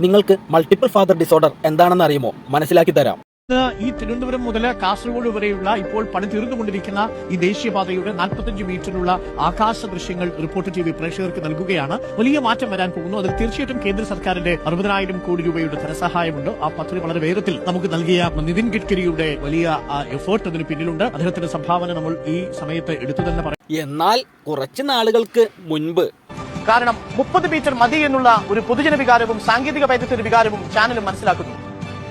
നിങ്ങൾക്ക് multiple father disorder എന്താണെന്ന് അറിയുമോ? മനസ്സിലാക്കി തരാം. ഈ തിരുവനന്തപുരം മുതൽ കാസർഗോഡ് വരെയുള്ള ഇപ്പോൾ പണി തീർന്നുകൊണ്ടിരിക്കുന്ന ഈ ദേശീയപാതയുടെ നാൽപ്പത്തഞ്ച് മീറ്ററിലുള്ള ആകാശ ദൃശ്യങ്ങൾ റിപ്പോർട്ട് ടി വി പ്രേക്ഷകർക്ക് നൽകുകയാണ്. വലിയ മാറ്റം വരാൻ പോകുന്നു. അതിൽ തീർച്ചയായിട്ടും കേന്ദ്ര സർക്കാരിന്റെ അറുപതിനായിരം കോടി രൂപയുടെ ധനസഹായമുണ്ട്. ആ പദ്ധതി വളരെ വേഗത്തിൽ നമുക്ക് നൽകിയ നിതിൻ ഗഡ്കരിയുടെ വലിയ എഫേർട്ട് അതിന് പിന്നിലുണ്ട്. അദ്ദേഹത്തിന്റെ സംഭാവന നമ്മൾ ഈ സമയത്ത് എടുത്തു തന്നെ പറയാം. എന്നാൽ കുറച്ച് നാളുകൾക്ക് മുൻപ് കാരണം മുപ്പത് മീറ്റർ മതി എന്നുള്ള ഒരു പൊതുജന വികാരവും സാങ്കേതിക വൈദ്യത്തിന്റെ വികാരവും ചാനലും മനസ്സിലാക്കുന്നു.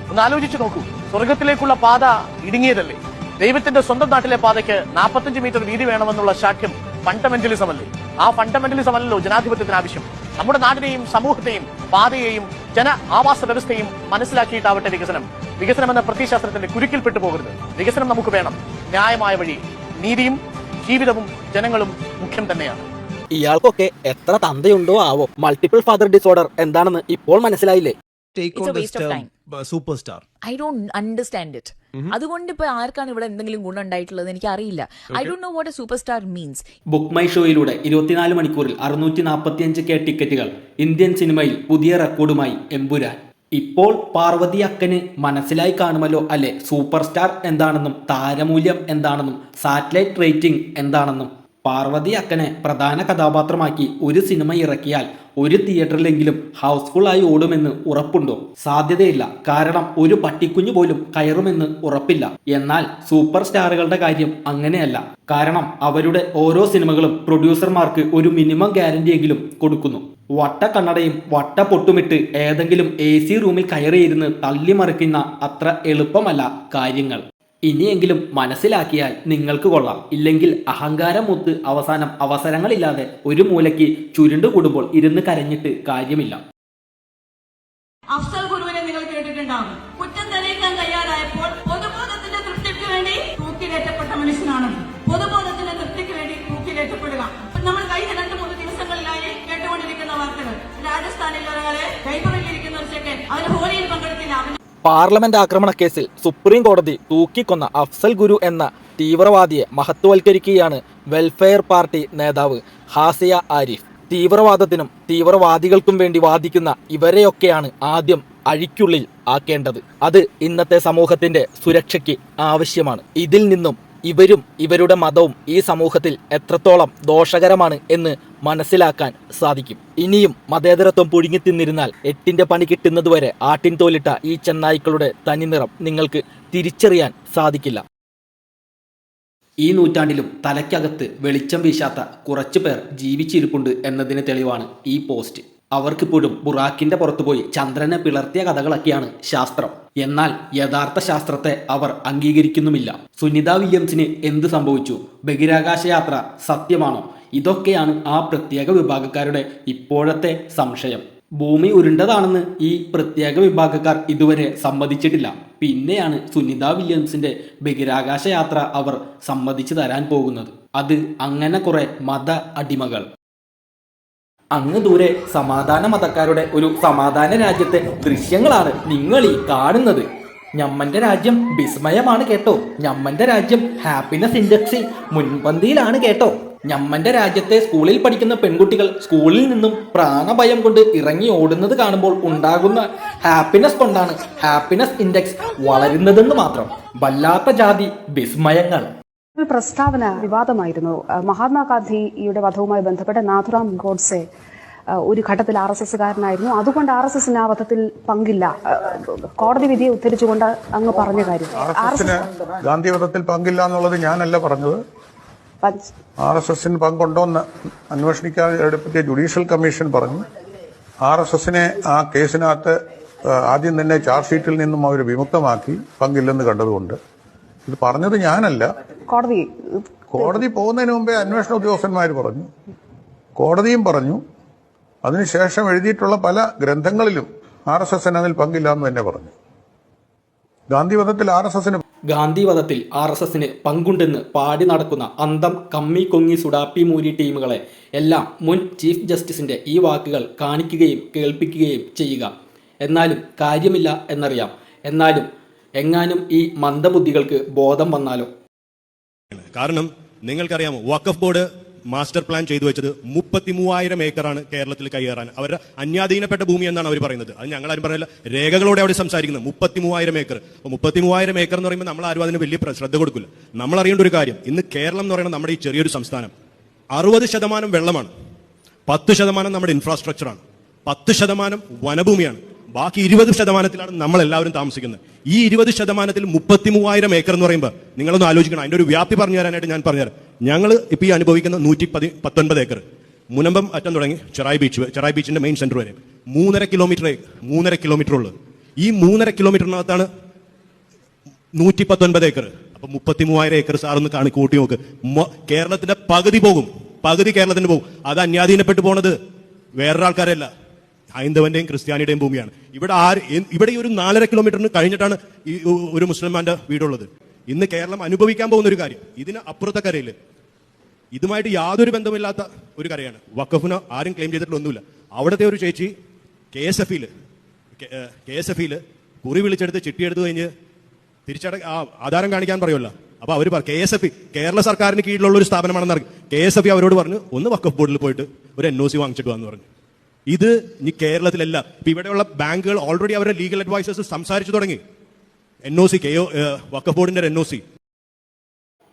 ഒന്ന് ആലോചിച്ചു നോക്കൂ. സ്വർഗത്തിലേക്കുള്ള പാത ഇടുങ്ങിയതല്ലേ? ദൈവത്തിന്റെ സ്വന്തം നാട്ടിലെ പാതയ്ക്ക് നാൽപ്പത്തഞ്ച് മീറ്റർ വീതി വേണമെന്നുള്ള ശാഠ്യം ഫണ്ടമെന്റലിസം അല്ലേ ആ ഫണ്ടമെന്റലിസം അല്ലല്ലോ ജനാധിപത്യത്തിന് ആവശ്യം. നമ്മുടെ നാടിനെയും സമൂഹത്തെയും പാതയെയും ജന ആവാസ വ്യവസ്ഥയും മനസ്സിലാക്കിയിട്ടാവട്ടെ വികസനം. വികസനം എന്ന പ്രത്യശാസ്ത്രത്തിന്റെ കുരുക്കിൽപ്പെട്ടു പോകരുത് വികസനം നമുക്ക് വേണം. ന്യായമായ വഴി. നീതിയും ജീവിതവും ജനങ്ങളും മുഖ്യം തന്നെയാണ്. ഇയാൾക്കൊക്കെ എത്ര തന്തയുണ്ടോ ആവോ? മൾട്ടിപ്പിൾ ഫാദർ ഡിസോർഡർ എന്താണെന്ന് ഇപ്പോൾ മനസ്സിലായില്ലേ? Uh, superstar? I don't understand it അതുകൊണ്ട് ഇപ്പൊ ആർക്കാണ് ഇവിടെ എന്തെങ്കിലും ഗുണം ഉണ്ടായിട്ടുള്ളത് എനിക്ക് അറിയില്ല I don't know what a super star means book my ഷോയിലൂടെ ഇരുപത്തിനാല് മണിക്കൂറിൽ അറുന്നൂറ്റി നാൽപ്പത്തിയഞ്ച് കെ ടിക്കറ്റുകൾ ഇന്ത്യൻ സിനിമയിൽ പുതിയ റെക്കോർഡുമായി എമ്പുരാൻ. ഇപ്പോൾ പാർവതി അക്കന് മനസ്സിലായി കാണുമല്ലോ അല്ലെ? സൂപ്പർ സ്റ്റാർ എന്താണെന്നും താരമൂല്യം എന്താണെന്നും സാറ്റലൈറ്റ് റേറ്റിംഗ് എന്താണെന്നും. പാർവതി അക്കനെ പ്രധാന കഥാപാത്രമാക്കി ഒരു സിനിമ ഇറക്കിയാൽ ഒരു തിയേറ്ററിലെങ്കിലും ഹൗസ്ഫുൾ ആയി ഓടുമെന്ന് ഉറപ്പുണ്ടോ? സാധ്യതയില്ല. കാരണം ഒരു പട്ടിക്കുഞ്ഞു പോലും കയറുമെന്ന് ഉറപ്പില്ല. എന്നാൽ സൂപ്പർ സ്റ്റാറുകളുടെ കാര്യം അങ്ങനെയല്ല. കാരണം അവരുടെ ഓരോ സിനിമകളും പ്രൊഡ്യൂസർമാർക്ക് ഒരു മിനിമം ഗ്യാരണ്ടിയെങ്കിലും കൊടുക്കുന്നു. വട്ട കണ്ണടയും വട്ട പൊട്ടുമിട്ട് ഏതെങ്കിലും എ സി റൂമിൽ കയറിയിരുന്ന് തള്ളിമറിക്കുന്ന അത്ര എളുപ്പമല്ല കാര്യങ്ങൾ. ഇനിയെങ്കിലും മനസ്സിലാക്കിയാൽ നിങ്ങൾക്ക് കൊള്ളാം. ഇല്ലെങ്കിൽ അഹങ്കാരം മൂത്ത് അവസാനം അവസരങ്ങളില്ലാതെ ഒരു മൂലയ്ക്ക് ചുരുണ്ടുകൂടുമ്പോൾ ഇരുന്ന് കരഞ്ഞിട്ട് കാര്യമില്ല. അഫ്സൽ ഗുരുവിനെ നിങ്ങൾ കേട്ടിട്ടുണ്ടാവും. കുറ്റം തെളിയിക്കാൻ തയ്യാറായപ്പോൾ പൊതുബോധത്തിന്റെ തൃപ്തിക്ക് വേണ്ടി തൂക്കിലേറ്റപ്പെട്ട മനുഷ്യനാണ്. പൊതുബോധത്തിന്റെ തൃപ്തിക്ക് വേണ്ടി തൂക്കിലേറ്റപ്പെടുക. നമ്മൾ കഴിഞ്ഞ രണ്ട് മൂന്ന് ദിവസങ്ങളിലായി കേട്ടുകൊണ്ടിരിക്കുന്ന വാർത്തകൾ. രാജസ്ഥാനിൽ ഒരാളെ കൈപ്പറയിലിരിക്കുന്ന ഒരു ചെക്കൻ. അവന് ഹോളിയിൽ പങ്കെടുത്തില്ല. പാർലമെന്റ് ആക്രമണ കേസിൽ സുപ്രീം കോടതി തൂക്കിക്കൊന്ന അഫ്സൽ ഗുരു എന്ന തീവ്രവാദിയെ മഹത്വവൽക്കരിക്കുകയാണ് വെൽഫെയർ പാർട്ടി നേതാവ് ഹാസിയ ആരിഫ്. തീവ്രവാദത്തിനും തീവ്രവാദികൾക്കും വേണ്ടി വാദിക്കുന്ന ഇവരെയൊക്കെയാണ് ആദ്യം അഴിക്കുള്ളിൽ ആക്കേണ്ടത്. അത് ഇന്നത്തെ സമൂഹത്തിന്റെ സുരക്ഷയ്ക്ക് ആവശ്യമാണ്. ഇതിൽ നിന്നും ഇവരും ഇവരുടെ മതവും ഈ സമൂഹത്തിൽ എത്രത്തോളം ദോഷകരമാണ് എന്ന് മനസ്സിലാക്കാൻ സാധിക്കും. ഇനിയും മതേതരത്വം പുഴുങ്ങി തിന്നിരുന്നാൽ എട്ടിന്റെ പണി കിട്ടുന്നതുവരെ ആട്ടിൻ തോലിട്ട ഈ ചെന്നായ്ക്കളുടെ തനിനിറം നിങ്ങൾക്ക് തിരിച്ചറിയാൻ സാധിക്കില്ല. ഈ നൂറ്റാണ്ടിലും തലയ്ക്കകത്ത് വെളിച്ചം വീശാത്ത കുറച്ചു പേർ ജീവിച്ചിരിപ്പുണ്ട് എന്നതിന് തെളിവാണ് ഈ പോസ്റ്റ്. അവർക്കിപ്പോഴും ബുറാക്കിന്റെ പുറത്തുപോയി ചന്ദ്രനെ പിളർത്തിയ കഥകളൊക്കെയാണ് ശാസ്ത്രം. എന്നാൽ യഥാർത്ഥ ശാസ്ത്രത്തെ അവർ അംഗീകരിക്കുന്നുമില്ല. സുനിത വില്യംസിന് എന്ത് സംഭവിച്ചു? ബഹിരാകാശ യാത്ര സത്യമാണോ? ഇതൊക്കെയാണ് ആ പ്രത്യേക വിഭാഗക്കാരുടെ ഇപ്പോഴത്തെ സംശയം. ഭൂമി ഉരുണ്ടതാണെന്ന് ഈ പ്രത്യേക വിഭാഗക്കാർ ഇതുവരെ സമ്മതിച്ചിട്ടില്ല. പിന്നെയാണ് സുനിത വില്യംസിന്റെ ബഹിരാകാശ യാത്ര അവർ സമ്മതിച്ചു തരാൻ പോകുന്നത്. അത് അങ്ങനെ കുറെ മത അടിമകൾ. അങ്ങ് ദൂരെ സമാധാന മതക്കാരുടെ ഒരു സമാധാന രാജ്യത്തെ ദൃശ്യങ്ങളാണ് നിങ്ങൾ ഈ കാണുന്നത്. ഞമ്മന്റെ രാജ്യം വിസ്മയമാണ് കേട്ടോ. ഞമ്മന്റെ രാജ്യം ഹാപ്പിനെസ് ഇൻഡെക്സിൽ മുൻപന്തിയിലാണ് കേട്ടോ. ഞമ്മന്റെ രാജ്യത്തെ സ്കൂളിൽ പഠിക്കുന്ന പെൺകുട്ടികൾ സ്കൂളിൽ നിന്നും പ്രാണഭയം കൊണ്ട് ഇറങ്ങി ഓടുന്നത് കാണുമ്പോൾ ഉണ്ടാകുന്ന ഹാപ്പിനെസ് കൊണ്ടാണ് ഹാപ്പിനെസ് ഇൻഡെക്സ് വളരുന്നതെന്ന് മാത്രം. വല്ലാത്ത ജാതി വിസ്മയങ്ങൾ. ഒരു പ്രസ്താവന വിവാദമായിരുന്നു. മഹാത്മാഗാന്ധിയുടെ വധവുമായി ബന്ധപ്പെട്ട നാഥുറാം ഗോഡ്സെ ഒരു ഘട്ടത്തിൽ ആർ എസ് എസ്സുകാരനായിരുന്നു. അതുകൊണ്ട് ആർ എസ് എസിന് ആ വധത്തിൽ പങ്കില്ല കോടതി വിധിയെ ഉദ്ധരിച്ചുകൊണ്ട് അങ്ങ് പറഞ്ഞ കാര്യം. ഗാന്ധി വധത്തിൽ പങ്കില്ല എന്നുള്ളത് ഞാനല്ല പറഞ്ഞത്. ആർ എസ് എസിന് പങ്കുണ്ടോ എന്ന് അന്വേഷിക്കാൻ എടുപ്പിച്ച ജുഡീഷ്യൽ കമ്മീഷൻ പറഞ്ഞു. ആർ എസ് എസിനെ ആ കേസിനകത്ത് ആദ്യം തന്നെ ചാർജ് ഷീറ്റിൽ നിന്നും അവർ വിമുക്തമാക്കി പങ്കില്ലെന്ന് കണ്ടതുകൊണ്ട്. ഇത് പറഞ്ഞത് ഞാനല്ല. കോടതി. കോടതി പോകുന്നതിന് മുമ്പേ അന്വേഷണ ഉദ്യോഗസ്ഥന്മാർ പറഞ്ഞു. കോടതിയും പറഞ്ഞു. അതിനുശേഷം എഴുതിയിട്ടുള്ള പല ഗ്രന്ഥങ്ങളിലും ആർ എസ് എസിന് അതിൽ പങ്കില്ല എന്ന് തന്നെ പറഞ്ഞു. ഗാന്ധിവധത്തിൽ ആർ എസ് എസിന് ഗാന്ധിവധത്തിൽ ആർ എസ് എസിന് പങ്കുണ്ടെന്ന് പാടി നടക്കുന്ന അന്തം കമ്മി കൊങ്ങി സുഡാപ്പി മൂരി ടീമുകളെ എല്ലാം മുൻ ചീഫ് ജസ്റ്റിസിന്റെ ഈ വാക്കുകൾ കാണിക്കുകയും കേൾപ്പിക്കുകയും ചെയ്യുക. എന്നാലും കാര്യമില്ല എന്നറിയാം. എന്നാലും എങ്ങാനും ഈ മന്ദബുദ്ധികൾക്ക് ബോധം വന്നാലോ? കാരണം നിങ്ങൾക്കറിയാമോ വഖഫ് ബോർഡ് മാസ്റ്റർ പ്ലാൻ ചെയ്തു വെച്ചത് മുപ്പത്തി മൂവായിരം ഏക്കറാണ് കേരളത്തിൽ കൈയേറാൻ. അവരുടെ അന്യാധീനപ്പെട്ട ഭൂമി എന്നാണ് അവർ പറയുന്നത്. അത് ഞങ്ങൾ ആരും പറയില്ല രേഖകളോടെ അവിടെ സംസാരിക്കുന്നത് മുപ്പത്തി മൂവായിരം ഏക്കർ. അപ്പോൾ മുപ്പത്തി മൂവായിരം ഏക്കർ എന്ന് പറയുമ്പോൾ നമ്മൾ ആരും അതിന് വലിയ ശ്രദ്ധ കൊടുക്കില്ല. നമ്മൾ അറിയേണ്ട ഒരു കാര്യം ഇന്ന് കേരളം എന്ന് പറയുന്നത് നമ്മുടെ ഈ ചെറിയൊരു സംസ്ഥാനം. അറുപത് ശതമാനം വെള്ളമാണ്. പത്ത് ശതമാനം നമ്മുടെ ഇൻഫ്രാസ്ട്രക്ചറാണ് പത്ത് ശതമാനം വനഭൂമിയാണ്. ബാക്കി ഇരുപത് ശതമാനത്തിലാണ് നമ്മൾ എല്ലാവരും താമസിക്കുന്നത്. ഈ ഇരുപത് ശതമാനത്തിൽ മുപ്പത്തി മൂവായിരം ഏക്കർ എന്ന് പറയുമ്പോൾ നിങ്ങളൊന്ന് ആലോചിക്കണം. അതിന്റെ ഒരു വ്യാപ്തി പറഞ്ഞു തരാനായിട്ട് ഞാൻ പറഞ്ഞുതരാം. ഞങ്ങൾ ഇപ്പോൾ ഈ അനുഭവിക്കുന്ന നൂറ്റി പതി പത്തൊൻപത് ഏക്കർ. മുനമ്പം അറ്റം തുടങ്ങി ചെറായി ബീച്ച് ചെറായ് ബീച്ചിന്റെ മെയിൻ സെന്റർ വരെ. മൂന്നര കിലോമീറ്റർ മൂന്നര കിലോമീറ്റർ ഉള്ളത് ഈ മൂന്നര കിലോമീറ്ററിനകത്താണ് നൂറ്റി പത്തൊൻപത് ഏക്കർ. അപ്പം മുപ്പത്തി മൂവായിരം ഏക്കർ സാറൊന്ന് കാണി കൂട്ടി നോക്ക്. കേരളത്തിന്റെ പകുതി പോകും. പകുതി കേരളത്തിന് പോകും. അത് അന്യാധീനപ്പെട്ടു പോണത് വേറൊരാൾക്കാരല്ല. ഹൈന്ദവന്റെയും ക്രിസ്ത്യാനിയുടെയും ഭൂമിയാണ്. ഇവിടെ ആര് ഇവിടെ ഈ ഒരു നാലര കിലോമീറ്ററിന് കഴിഞ്ഞിട്ടാണ് ഈ ഒരു മുസ്ലിംമാന്റെ വീടുള്ളത്. ഇന്ന് കേരളം അനുഭവിക്കാൻ പോകുന്ന ഒരു കാര്യം. ഇതിന് അപ്പുറത്തെ കരയിൽ ഇതുമായിട്ട് യാതൊരു ബന്ധമില്ലാത്ത ഒരു കരയാണ്. വക്കഫിന് ആരും ക്ലെയിം ചെയ്തിട്ടുള്ള ഒന്നുമില്ല. അവിടുത്തെ ഒരു ചേച്ചി K S F K S F കുറി വിളിച്ചെടുത്ത് ചിട്ടിയെടുത്ത് കഴിഞ്ഞ് തിരിച്ചട ആധാരം കാണിക്കാൻ പറയുമല്ലോ. അപ്പൊ അവർ കെ എസ് എഫ് കേരള സർക്കാരിന് കീഴിലുള്ള ഒരു സ്ഥാപനമാണെന്ന് പറഞ്ഞു കെ എസ് എഫ് അവരോട് പറഞ്ഞു ഒന്ന് വക്കഫ് ബോർഡിൽ പോയിട്ട് ഒരു എൻ ഒ സി വാങ്ങിച്ചിട്ട് വന്നു പറഞ്ഞു. ഇത് ഇനി കേരളത്തിലല്ല. ഇപ്പൊ ഇവിടെയുള്ള ബാങ്കുകൾ ഓൾറെഡി അവരുടെ ലീഗൽ അഡ്വൈസേഴ്സ് സംസാരിച്ചു തുടങ്ങി. എൻ ഒ സി കെ വക്കഫ് ബോർഡിന്റെ എൻ ഒ സി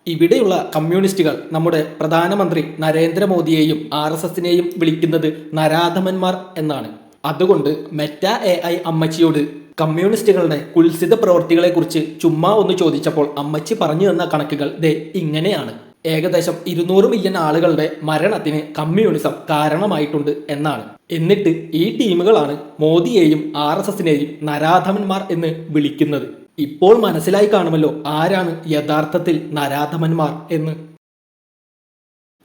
ഇവിടെയുള്ള കമ്മ്യൂണിസ്റ്റുകൾ നമ്മുടെ പ്രധാനമന്ത്രി നരേന്ദ്രമോദിയെയും ആർ എസ് എസിനെയും വിളിക്കുന്നത് നരാധമന്മാർ എന്നാണ്. അതുകൊണ്ട് മെറ്റ എ ഐ അമ്മച്ചിയോട് കമ്മ്യൂണിസ്റ്റുകളുടെ കുൽസിത പ്രവൃത്തികളെക്കുറിച്ച് ചുമ്മാ ഒന്ന് ചോദിച്ചപ്പോൾ അമ്മച്ചി പറഞ്ഞു തന്ന കണക്കുകൾ ദേ ഇങ്ങനെയാണ്. ഏകദേശം ഇരുന്നൂറ് മില്യൺ ആളുകളുടെ മരണത്തിന് കമ്മ്യൂണിസം കാരണമായിട്ടുണ്ട് എന്നാണ്. എന്നിട്ട് ഈ ടീമുകളാണ് മോദിയെയും ആർ എസ് എസിനെയും നരാധമന്മാർ എന്ന് വിളിക്കുന്നത്. ഇപ്പോൾ മനസ്സിലായി കാണുമല്ലോ ആരാണ് യഥാർത്ഥത്തിൽ നരാധമന്മാർ എന്ന്.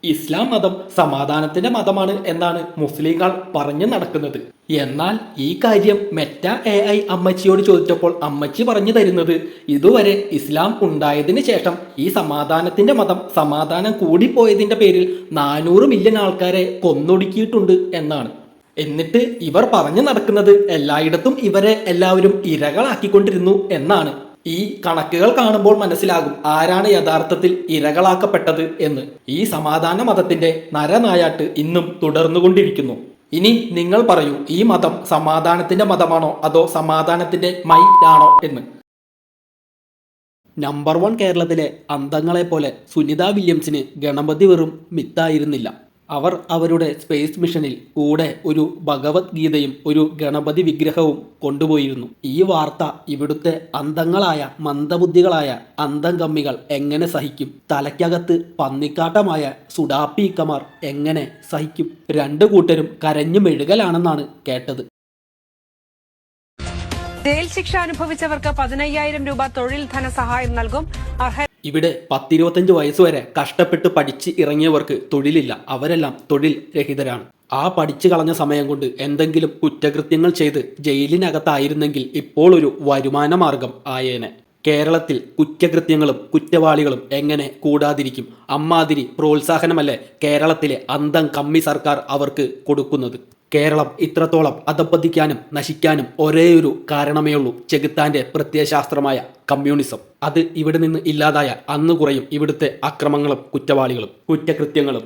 ഇസ്ലാം മതം സമാധാനത്തിന്റെ മതമാണ് എന്നാണ് മുസ്ലിങ്ങൾ പറഞ്ഞു നടക്കുന്നത്. എന്നാൽ ഈ കാര്യം മെറ്റ എ ഐ അമ്മച്ചിയോട് ചോദിച്ചപ്പോൾ അമ്മച്ചി പറഞ്ഞു തരുന്നത് ഇതുവരെ ഇസ്ലാം ഉണ്ടായതിന് ശേഷം ഈ സമാധാനത്തിന്റെ മതം സമാധാനം കൂടിപ്പോയതിന്റെ പേരിൽ നാനൂറ് മില്യൺ ആൾക്കാരെ കൊന്നൊടുക്കിയിട്ടുണ്ട് എന്നാണ്. എന്നിട്ട് ഇവർ പറഞ്ഞു നടക്കുന്നത് എല്ലായിടത്തും ഇവരെ എല്ലാവരും ഇരകളാക്കിക്കൊണ്ടിരുന്നു എന്നാണ്. ഈ കണക്കുകൾ കാണുമ്പോൾ മനസ്സിലാകും ആരാണ് യഥാർത്ഥത്തിൽ ഇരകളാക്കപ്പെട്ടത് എന്ന്. ഈ സമാധാന മതത്തിന്റെ നരനായാട്ട് ഇന്നും തുടർന്നുകൊണ്ടിരിക്കുന്നു. ഇനി നിങ്ങൾ പറയൂ ഈ മതം സമാധാനത്തിന്റെ മതമാണോ അതോ സമാധാനത്തിന്റെ മൈലാണോ എന്ന്. നമ്പർ വൺ കേരളത്തിലെ അന്തങ്ങളെ പോലെ സുനിത വില്യംസിന് ഗണപതി വെറും മിത്തായിരുന്നില്ല. അവർ അവരുടെ സ്പേസ് മിഷനിൽ കൂടെ ഒരു ഭഗവത്ഗീതയും ഒരു ഗണപതി വിഗ്രഹവും കൊണ്ടുപോയിരുന്നു. ഈ വാർത്ത ഇവിടുത്തെ അന്തങ്ങളായ മന്ദബുദ്ധികളായ അന്തം കമ്മികൾ എങ്ങനെ സഹിക്കും? തലയ്ക്കകത്ത് പന്നിക്കാട്ടമായ സുഡാപ്പീക്കമാർ എങ്ങനെ സഹിക്കും? രണ്ടു കൂട്ടരും കരഞ്ഞു മെഴുകലാണെന്നാണ് കേട്ടത്. ജയിൽ ശിക്ഷ അനുഭവിച്ചവർക്ക് പതിനയ്യായിരം രൂപ തൊഴിൽ ധനസഹായം നൽകും. അർഹ ഇവിടെ പത്തിരുപത്തഞ്ച് വയസ്സുവരെ കഷ്ടപ്പെട്ട് പഠിച്ച് ഇറങ്ങിയവർക്ക് തൊഴിലില്ല. അവരെല്ലാം തൊഴിൽ രഹിതരാണ്. ആ പഠിച്ചു കളഞ്ഞ സമയം കൊണ്ട് എന്തെങ്കിലും കുറ്റകൃത്യങ്ങൾ ചെയ്ത് ജയിലിനകത്തായിരുന്നെങ്കിൽ ഇപ്പോൾ ഒരു വരുമാന മാർഗം ആയേനെ. കേരളത്തിൽ കുറ്റകൃത്യങ്ങളും കുറ്റവാളികളും എങ്ങനെ കൂടാതിരിക്കും? അമ്മാതിരി പ്രോത്സാഹനമല്ലേ കേരളത്തിലെ അന്തം കമ്മി സർക്കാർ അവർക്ക് കൊടുക്കുന്നത്? കേരളം ഇത്രത്തോളം അധപ്പതിക്കാനും നശിക്കാനും ഒരേയൊരു കാരണമേ ഉള്ളൂ ചെകുത്താന്റെ പ്രത്യയശാസ്ത്രമായ കമ്മ്യൂണിസം. അത് ഇവിടെ നിന്ന് ഇല്ലാതായാൽ അന്ന് കുറയും ഇവിടുത്തെ അക്രമങ്ങളും കുറ്റവാളികളും കുറ്റകൃത്യങ്ങളും.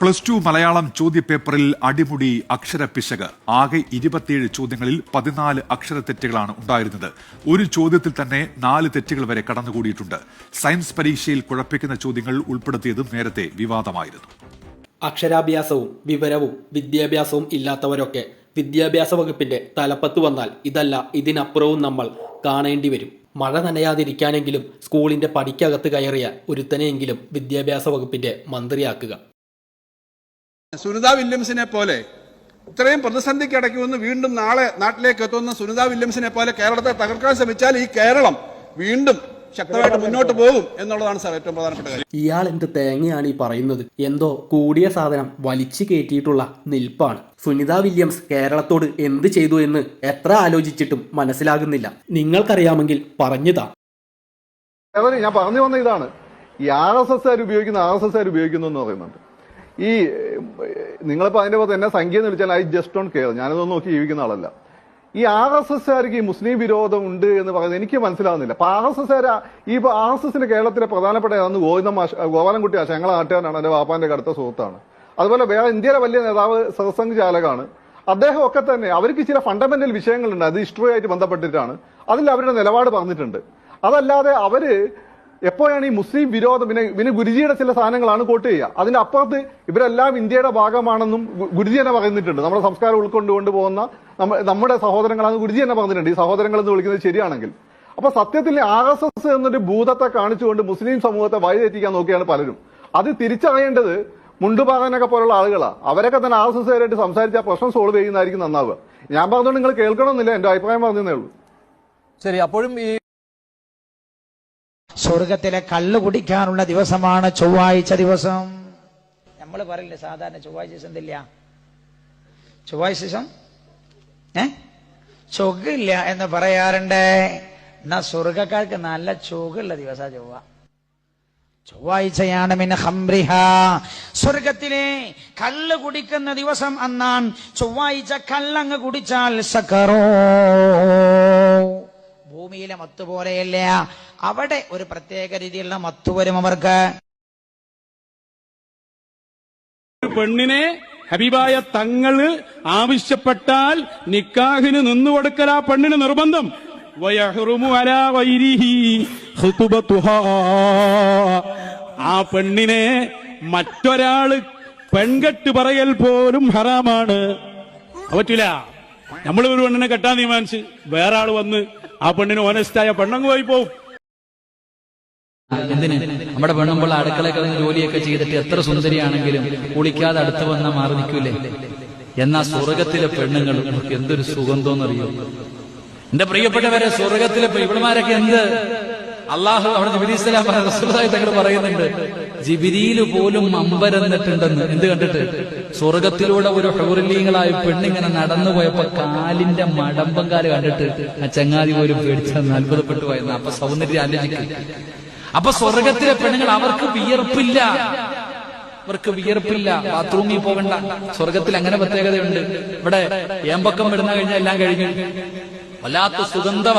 പ്ലസ് ടു മലയാളം ചോദ്യപേപ്പറിൽ അടിമുടി അക്ഷരപ്പിശക്. ആകെ ഇരുപത്തിയേഴ് ചോദ്യങ്ങളിൽ പതിനാല് അക്ഷരത്തെറ്റുകളാണ് ഉണ്ടായിരുന്നത്. ഒരു ചോദ്യത്തിൽ തന്നെ നാല് തെറ്റുകൾ വരെ കടന്നുകൂടിയിട്ടുണ്ട്. സയൻസ് പരീക്ഷയിൽ കുഴപ്പിക്കുന്ന ചോദ്യങ്ങൾ ഉൾപ്പെടുത്തിയതും നേരത്തെ വിവാദമായിരുന്നു. അക്ഷരാഭ്യാസവും വിവരവും വിദ്യാഭ്യാസവും ഇല്ലാത്തവരൊക്കെ വിദ്യാഭ്യാസ വകുപ്പിന്റെ തലപ്പത്ത് വന്നാൽ ഇതല്ല ഇതിനപ്പുറവും നമ്മൾ കാണേണ്ടി വരും. മഴ നനയാതിരിക്കാനെങ്കിലും സ്കൂളിന്റെ പടിക്കകത്ത് കയറിയ ഒരുത്തനെയെങ്കിലും വിദ്യാഭ്യാസ വകുപ്പിന്റെ മന്ത്രിയാക്കുക. സുനിത വില്യംസിനെ പോലെ ഇത്രയും പ്രതിസന്ധിക്ക് അടയ്ക്കുമെന്ന് വീണ്ടും നാളെ നാട്ടിലേക്ക് എത്തുന്ന സുനിത വില്യംസിനെ പോലെ കേരളത്തെ തകർക്കാൻ ശ്രമിച്ചാൽ ഈ കേരളം വീണ്ടും ശക്തമായിട്ട് മുന്നോട്ട് പോകും എന്നുള്ളതാണ് സാർ ഏറ്റവും പ്രധാനപ്പെട്ട കാര്യം. ഇയാൾ എന്ത് തേങ്ങയാണ് ഈ പറയുന്നത്? എന്തോ കൂടിയ സാധനം വലിച്ചു കയറ്റിയിട്ടുള്ള നിൽപ്പാണ്. സുനിത വില്യംസ് കേരളത്തോട് എന്ത് ചെയ്തു എന്ന് എത്ര ആലോചിച്ചിട്ടും മനസ്സിലാകുന്നില്ല. നിങ്ങൾക്കറിയാമെങ്കിൽ പറഞ്ഞുതാ. ഞാൻ പറഞ്ഞു വന്ന ഇതാണ്. ഈ ആർ എസ് എസ് ആർ ഉപയോഗിക്കുന്ന ആർ എസ് എസ് ആർ ഉപയോഗിക്കുന്നു എന്ന് പറയുന്നുണ്ട്. ഈ നിങ്ങളിപ്പോൾ നിങ്ങളിപ്പോ അതിന്റെ പുറത്ത് എന്നെ സംഖ്യ എന്ന് വിളിച്ചാൽ ഐ ജസ്റ്റ് ഡോൺ കെയർ. ഞാനതൊന്നും നോക്കി ജീവിക്കുന്ന ആളല്ല. ഈ ആർ എസ് എസ്സുകാർക്ക് ഈ മുസ്ലിം വിരോധം ഉണ്ട് എന്ന് പറയുന്നത് എനിക്ക് മനസ്സിലാവുന്നില്ല. അപ്പൊ ആർ എസ് എസ്സുകാര ഈ ആർ എസ് എസിന്റെ കേരളത്തിലെ പ്രധാനപ്പെട്ട ഏതാന്ന് ഗോവിന്ദ ഗോപാലൻകുട്ടി ആശ ഞങ്ങളെ നാട്ടുകാരനാണ് എന്റെ വാപ്പാന്റെ കടുത്ത സുഹൃത്താണ്. അതുപോലെ വേറെ ഇന്ത്യയിലെ വലിയ നേതാവ് സത്സംഗ് ചാലകാണ്. അദ്ദേഹം ഒക്കെ തന്നെ അവർക്ക് ചില ഫണ്ടമെന്റൽ വിഷയങ്ങളുണ്ട് അത് ഹിസ്റ്ററിയായിട്ട് ബന്ധപ്പെട്ടിട്ടാണ്. അതിൽ അവരുടെ നിലപാട് പറഞ്ഞിട്ടുണ്ട്. അതല്ലാതെ അവർ എപ്പോഴാണ് ഈ മുസ്ലിം വിരോധം? പിന്നെ പിന്നെ ഗുരുജിയുടെ ചില സാധനങ്ങളാണ് കോട്ട് ചെയ്യുക. അതിന്റെ അപ്പുറത്ത് ഇവരെല്ലാം ഇന്ത്യയുടെ ഭാഗമാണെന്നും ഗുരുജി തന്നെ പറയുന്നിട്ടുണ്ട്. നമ്മുടെ സംസ്കാരം ഉൾക്കൊണ്ടുകൊണ്ട് പോകുന്ന നമ്മ- നമ്മുടെ സഹോദരങ്ങളാണ് ഗുരുജി തന്നെ പറഞ്ഞിട്ടുണ്ട്. ഈ സഹോദരങ്ങൾ എന്ന് വിളിക്കുന്നത് ശരിയാണെങ്കിൽ. അപ്പൊ സത്യത്തിൽ ആർ എസ് എസ് എന്നൊരു ഭൂതത്തെ കാണിച്ചുകൊണ്ട് മുസ്ലിം സമൂഹത്തെ വഴിതെറ്റിക്കാൻ നോക്കിയാണ് പലരും. അത് തിരിച്ചറിയേണ്ടത് മുണ്ടുപാകാനൊക്കെ പോലുള്ള ആളുകളാണ് അവരൊക്കെ തന്നെ ആർ എസ് എസ് കാരായിട്ട് സംസാരിച്ച പ്രശ്നം സോൾവ് ചെയ്യുന്നതായിരിക്കും നന്നാവുക. ഞാൻ പറഞ്ഞുകൊണ്ട് നിങ്ങൾ കേൾക്കണമെന്നില്ല. എന്റെ അഭിപ്രായം പറഞ്ഞതേ ഉള്ളൂ. ശരി അപ്പോഴും ഈ സ്വർഗത്തിലെ കള്ള് കുടിക്കാനുള്ള ദിവസമാണ് ചൊവ്വാഴ്ച ദിവസം. നമ്മൾ പറയില്ലേ സാധാരണ ചൊവ്വാഴ്ച ദിവസം എന്തില്ല? ചൊവ്വാഴ്ച ദിവസം? ഏ? ചൊകില്ല എന്ന് പറയാറുണ്ട്. എന്നാ സ്വർഗക്കാർക്ക് നല്ല ചൊകുള്ള ദിവസ ചൊവ്വ. ചൊവ്വാഴ്ചയാണ് മിൻ ഹംറിഹ സ്വർഗത്തിലെ കള്ള് കുടിക്കുന്ന ദിവസം അന്നാൻ ചൊവ്വാഴ്ച കള്ളങ്ങ് കുടിച്ചാൽ സക്കറോ ഭൂമിയിലെ മത്ത് പോലെയല്ല. അവിടെ ഒരു പ്രത്യേക രീതിയിലുള്ള മത്ത് വരും അവർക്ക്. പെണ്ണിനെ ഹബീബായ തങ്ങൾ ആവശ്യപ്പെട്ടാൽ നിക്കാഹിന് നിന്നു കൊടുക്കൽ ആ പെണ്ണിന് നിർബന്ധം. ആ പെണ്ണിനെ മറ്റൊരാൾ പെൺകെട്ട് പറയൽ പോലും ഹറാമാണ്. പറ്റൂല. നമ്മൾ ഒരു പെണ്ണിനെ കെട്ടാൻ തീരുമാനിച്ച് വേറെ ആൾ വന്ന് ആ പെണ്ണിന് ഓനസ്റ്റായ പെണ്ണങ്ങ് പോയി പോവും. എന്തിന്? നമ്മുടെ പെണ്ണുമ്പോൾ അടുക്കള ജോലിയൊക്കെ ചെയ്തിട്ട് എത്ര സുന്ദരിയാണെങ്കിലും കുളിക്കാതെ അടുത്ത് വന്നാൽ മാറി നിൽക്കൂലേ? എന്നാ സ്വർഗത്തിലെ പെണ്ണുങ്ങൾ എന്തൊരു സുഗന്ധമെന്നറിയോ എന്റെ പ്രിയപ്പെട്ടവരെ സ്വർഗത്തിലെ ഇവളുമാരൊക്കെ എന്ത്? അള്ളാഹു അവിടെ ജിബിരിസ്ലാം തങ്ങൾ പറയുന്നുണ്ട് ജിബിരിയിൽ പോലും അമ്പരന്നിട്ടുണ്ടെന്ന്. എന്ത് കണ്ടിട്ട്? സ്വർഗത്തിലൂടെ ഒരു ഹൗറിലീങ്ങളായ പെണ്ണിങ്ങനെ നടന്നു പോയപ്പോ കാലിന്റെ മടമ്പം കാൽ കണ്ടിട്ട് ആ ചങ്ങാതി പോലും പേടിച്ച അത്ഭുതപ്പെട്ടു പോയെന്ന്. അപ്പൊ സൗന്ദര്യം ആലോചിക്കും. അപ്പൊ സ്വർഗത്തിലെ പെണ്ണുങ്ങൾ അവർക്ക് വിയർപ്പില്ല. അവർക്ക് വിയർപ്പില്ല. ബാത്റൂമിൽ പോകണ്ട. സ്വർഗത്തിൽ അങ്ങനെ പ്രത്യേകതയുണ്ട്. ഇവിടെ ഏമ്പക്കം വിടുന്ന കഴിഞ്ഞാൽ എല്ലാം കഴിഞ്ഞു. വല്ലാത്ത സുഗന്ധവ.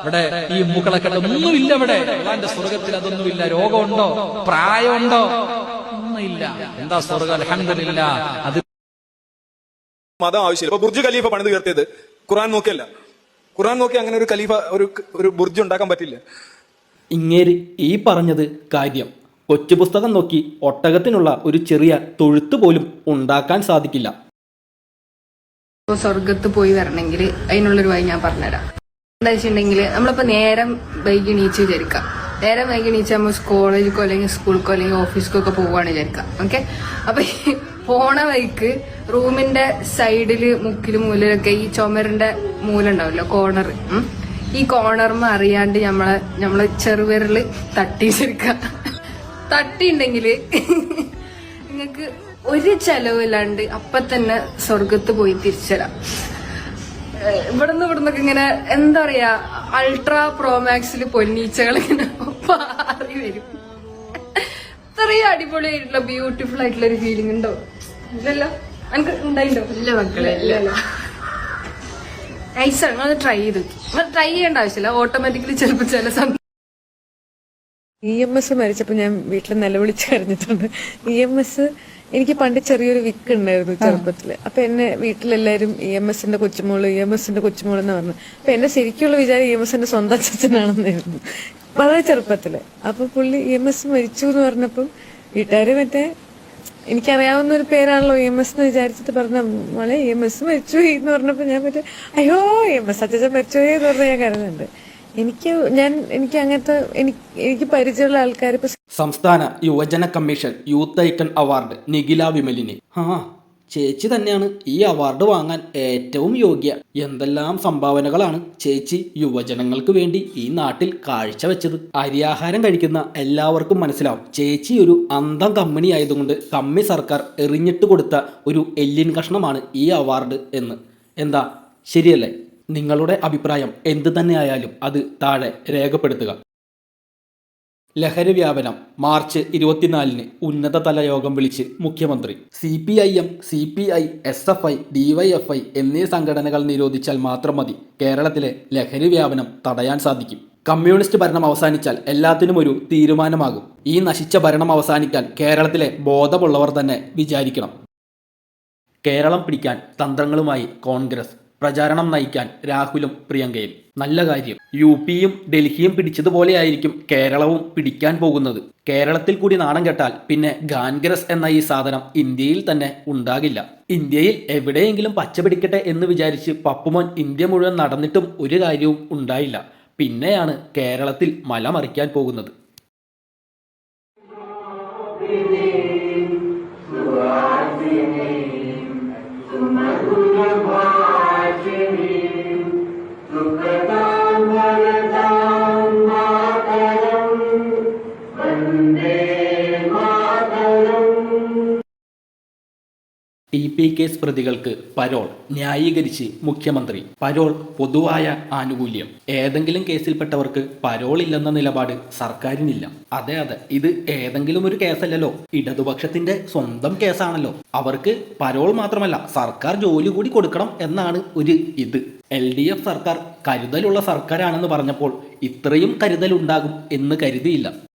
ഇവിടെ ഈ മൂക്കളൊക്കെ ഉണ്ട്. ഒന്നുമില്ല ഇവിടെ. സ്വർഗത്തിൽ അതൊന്നുമില്ല. രോഗമുണ്ടോ? പ്രായമുണ്ടോ? ഒന്നുമില്ല. എന്താ സ്വർഗം അലഹമില്ല അത് മതം ആവശ്യമില്ല. ഇപ്പൊ ബുർജ് ഖലീഫ പണിത് ഉയർത്തിയത് ഖുറാൻ നോക്കിയല്ല. ഖുറാൻ നോക്കി അങ്ങനെ ഒരു ഖലീഫ ഒരു ഒരു ബുർജ് ഉണ്ടാക്കാൻ പറ്റില്ല. ഇങ്ങേര് ഈ പറഞ്ഞത് കാര്യം കൊച്ചു പുസ്തകം നോക്കി ഒട്ടകത്തിനുള്ള ഒരു ചെറിയ തൊഴുത്ത് പോലും ഉണ്ടാക്കാൻ സാധിക്കില്ല. ഇപ്പൊ സ്വർഗത്ത് പോയി വരണമെങ്കിൽ അതിനുള്ളൊരു വഴി ഞാൻ പറഞ്ഞുതരാം. എന്താ വെച്ചിട്ടുണ്ടെങ്കിൽ നമ്മളിപ്പോ നേരം വൈകി എണീച്ച് വിചാരിക്കാം. നേരം വൈകി എണീച്ച് നമ്മൾ കോളേജിക്കോ അല്ലെങ്കിൽ സ്കൂൾക്കോ അല്ലെങ്കിൽ ഓഫീസിക്കോ ഒക്കെ പോവുകയാണ് വിചാരിക്കുക ഓക്കെ അപ്പൊ പോണ വഴിക്ക് റൂമിന്റെ സൈഡിൽ മുക്കിൽ മൂലൊക്കെ ഈ ചുമരിന്റെ മൂല കോർണർ ഈ കോർണർമ അറിയാണ്ട് നമ്മളെ നമ്മളെ ചെറുവിരൽ തട്ടിയിരിക്ക തട്ടിണ്ടെങ്കിൽ നിങ്ങൾക്ക് ഒരു ചെലവില്ലാണ്ട് അപ്പൊ തന്നെ സ്വർഗത്ത് പോയി തിരിച്ചുതരാം ഇവിടുന്ന് ഇവിടുന്നൊക്കെ ഇങ്ങനെ എന്താ പറയാ അൾട്രാ പ്രോമാക്സിൽ പൊന്നീച്ചകൾ ഇങ്ങനെ പാറി വരും. ഇത്രയും അടിപൊളിയായിട്ടുള്ള ബ്യൂട്ടിഫുൾ ആയിട്ടുള്ള ഒരു ഫീലിംഗ് ഉണ്ടോ? ഇല്ലല്ലോ? എനിക്ക് ഉണ്ടായിണ്ടോ? ഇല്ല മക്കളെ ഇല്ലല്ലോ. നൈസാണ് നിങ്ങൾ ട്രൈ ചെയ്ത് നിങ്ങൾ ട്രൈ ചെയ്യേണ്ട ആവശ്യമില്ല. ഓട്ടോമാറ്റിക്കലി ചിലപ്പോൾ ചില സമയം ഇ എം എസ് മരിച്ചപ്പോൾ ഞാൻ വീട്ടിൽ നിലവിളിച്ച് കരഞ്ഞിട്ടുണ്ട് ഇ എം എസ് എനിക്ക് പണ്ട് ചെറിയൊരു വിക്ക് ഉണ്ടായിരുന്നു ചെറുപ്പത്തിൽ അപ്പൊ എന്നെ വീട്ടിലെല്ലാരും ഇ എം എസിന്റെ കൊച്ചുമോൾ ഇ എം എസിന്റെ കൊച്ചുമോൾ എന്ന് പറഞ്ഞു. അപ്പൊ എന്നെ ശരിക്കുള്ള വിചാരം ഇ എം എസിന്റെ സ്വന്തം അച്ഛനാണെന്നായിരുന്നു. വളരെ ചെറുപ്പത്തിൽ. അപ്പൊ പുള്ളി ഇ എം എസ് മരിച്ചു എന്ന് പറഞ്ഞപ്പം വീട്ടുകാര് മറ്റേ എനിക്കറിയാവുന്ന ഒരു പേരാണല്ലോ ഇ എം എസ് എന്ന് വിചാരിച്ചിട്ട് പറഞ്ഞ മോളെ ഇ എം എസ് മരിച്ചു എന്ന് പറഞ്ഞപ്പോ ഞാൻ മറ്റേ അയ്യോ എം എസ് അച്ഛൻ മരിച്ചു എന്ന് പറഞ്ഞ ഞാൻ കരുതുന്നുണ്ട് എനിക്ക് ഞാൻ എനിക്ക് അങ്ങനത്തെ എനിക്ക് പരിചയമുള്ള ആൾക്കാർ സംസ്ഥാന യുവജന commission youth icon award Nikhila വിമലിന്. ആ ചേച്ചി തന്നെയാണ് ഈ അവാർഡ് വാങ്ങാൻ ഏറ്റവും യോഗ്യ. എന്തെല്ലാം സംഭാവനകളാണ് ചേച്ചി യുവജനങ്ങൾക്ക് വേണ്ടി ഈ നാട്ടിൽ കാഴ്ചവെച്ചത്. അരിയാഹാരം കഴിക്കുന്ന എല്ലാവർക്കും മനസ്സിലാവും. ചേച്ചി ഒരു അന്തം കമ്പനി ആയതുകൊണ്ട് കമ്മി സർക്കാർ എറിഞ്ഞിട്ട് കൊടുത്ത ഒരു എല്ലിൻ കഷ്ണമാണ് ഈ അവാർഡ് എന്ന്. എന്താ ശരിയല്ലേ? നിങ്ങളുടെ അഭിപ്രായം എന്ത് തന്നെയായാലും അത് താഴെ രേഖപ്പെടുത്തുക. ലഹരി വ്യാപനം മാർച്ച് ഇരുപത്തിനാലിന് ഉന്നതതല യോഗം വിളിച്ച് മുഖ്യമന്ത്രി C P I M C P I S F I DYFI എന്നീ സംഘടനകൾ നിരോധിച്ചാൽ മാത്രം മതി കേരളത്തിലെ ലഹരി വ്യാപനം തടയാൻ സാധിക്കും. കമ്മ്യൂണിസ്റ്റ് ഭരണം അവസാനിച്ചാൽ എല്ലാത്തിനും ഒരു തീരുമാനമാകും. ഈ നശിച്ച ഭരണം അവസാനിക്കാൻ കേരളത്തിലെ ബോധമുള്ളവർ തന്നെ വിചാരിക്കണം. കേരളം പിടിക്കാൻ തന്ത്രങ്ങളുമായി കോൺഗ്രസ് പ്രചാരണം നയിക്കാൻ രാഹുലും പ്രിയങ്കയും. നല്ല കാര്യം. യു പിയും ഡൽഹിയും പിടിച്ചതുപോലെയായിരിക്കും കേരളവും പിടിക്കാൻ പോകുന്നത്. കേരളത്തിൽ കൂടി നാണം കെട്ടാൽ പിന്നെ ഗാൻഗ്രസ് എന്ന ഈ സാധനം ഇന്ത്യയിൽ തന്നെ ഉണ്ടാകില്ല. ഇന്ത്യയിൽ എവിടെയെങ്കിലും പച്ച പിടിക്കട്ടെ എന്ന് വിചാരിച്ച് പപ്പുമോൻ ഇന്ത്യ മുഴുവൻ നടന്നിട്ടും ഒരു കാര്യവും ഉണ്ടായില്ല. പിന്നെയാണ് കേരളത്തിൽ മലമറിക്കാൻ പോകുന്നത്. ടി പി കേസ് പ്രതികൾക്ക് പരോൾ ന്യായീകരിച്ച് മുഖ്യമന്ത്രി. പരോൾ പൊതുവായ ആനുകൂല്യം. ഏതെങ്കിലും കേസിൽപ്പെട്ടവർക്ക് പരോൾ ഇല്ലെന്ന നിലപാട് സർക്കാരിനില്ല. അതെ അതെ. ഇത് ഏതെങ്കിലും ഒരു കേസല്ലല്ലോ. ഇടതുപക്ഷത്തിന്റെ സ്വന്തം കേസാണല്ലോ. അവർക്ക് പരോൾ മാത്രമല്ല സർക്കാർ ജോലി കൂടി കൊടുക്കണം എന്നാണ് ഒരു ഇത്. എൽ ഡി എഫ് സർക്കാർ കരുതലുള്ള സർക്കാരാണെന്ന് പറഞ്ഞപ്പോൾ ഇത്രയും കരുതലുണ്ടാകും എന്ന് കരുതിയില്ല.